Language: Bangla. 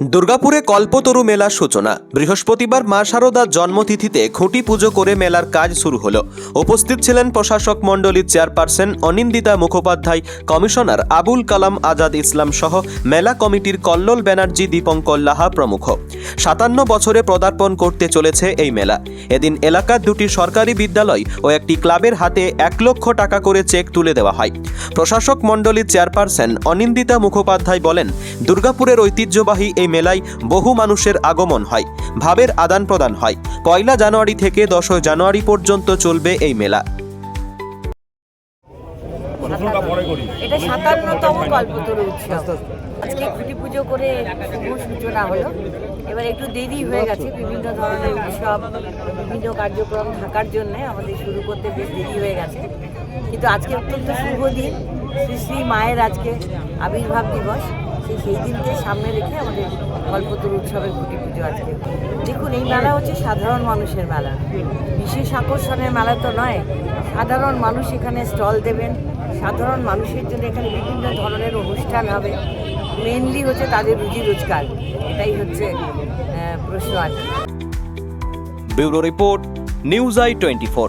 দুর্গাপুরে কল্পতরু মেলার সূচনা। বৃহস্পতিবার মা শারদার জন্মতিথিতে খুঁটি পুজো করে মেলার কাজ শুরু হল। উপস্থিত ছিলেন প্রশাসক মণ্ডলীর চেয়ারপারসন অনিন্দিতা মুখোপাধ্যায়, কমিশনার আবুল কালাম আজাদ ইসলাম সহ মেলা কমিটির কল্লোল ব্যানার্জি দীপঙ্কর লাহা প্রমুখ। সাতান্ন বছরে পদার্পণ করতে চলেছে এই মেলা। এদিন এলাকার দুটি সরকারি বিদ্যালয় ও একটি ক্লাবের হাতে এক লক্ষ টাকা করে চেক তুলে দেওয়া হয়। প্রশাসক মণ্ডলীর চেয়ারপারসন অনিন্দিতা মুখোপাধ্যায় বলেন, দুর্গাপুরের ঐতিহ্যবাহী এই মেলায় বহু মানুষের আগমন হয়, ভাবের আদান প্রদান হয়। পয়লা জানুয়ারি থেকে দশই জানুয়ারি পর্যন্ত চলবে এই মেলা। এটা সাতান্নতম কল্পতরু উৎসব। আজকে খুঁটি পুজো করে শুভ সূচনা হলো। এবার একটু দেরি হয়ে গেছে, বিভিন্ন ধরনের উৎসব, বিভিন্ন কার্যক্রম থাকার জন্য আমাদের শুরু করতে বেশ দেরি হয়ে গেছে। কিন্তু আজকে অত্যন্ত শুভ দিন। শ্রী শ্রী মায়ের আজকে আবির্ভাব দিবস। সেই সেই দিনকে সামনে রেখে আমাদের কল্পতরু উৎসবের খুঁটি পুজো আজকে। দেখুন, এই মেলা হচ্ছে সাধারণ মানুষের মেলা। বিশেষ আকর্ষণের মেলা তো নয়। সাধারণ মানুষ এখানে স্টল দেবেন। সাধারণ মানুষের জন্য এখানে বিভিন্ন ধরনের অনুষ্ঠান হবে। মেনলি হচ্ছে তাদের রুজি রোজগার। এটাই হচ্ছে প্রশ্ন আর bureau report, news I twenty four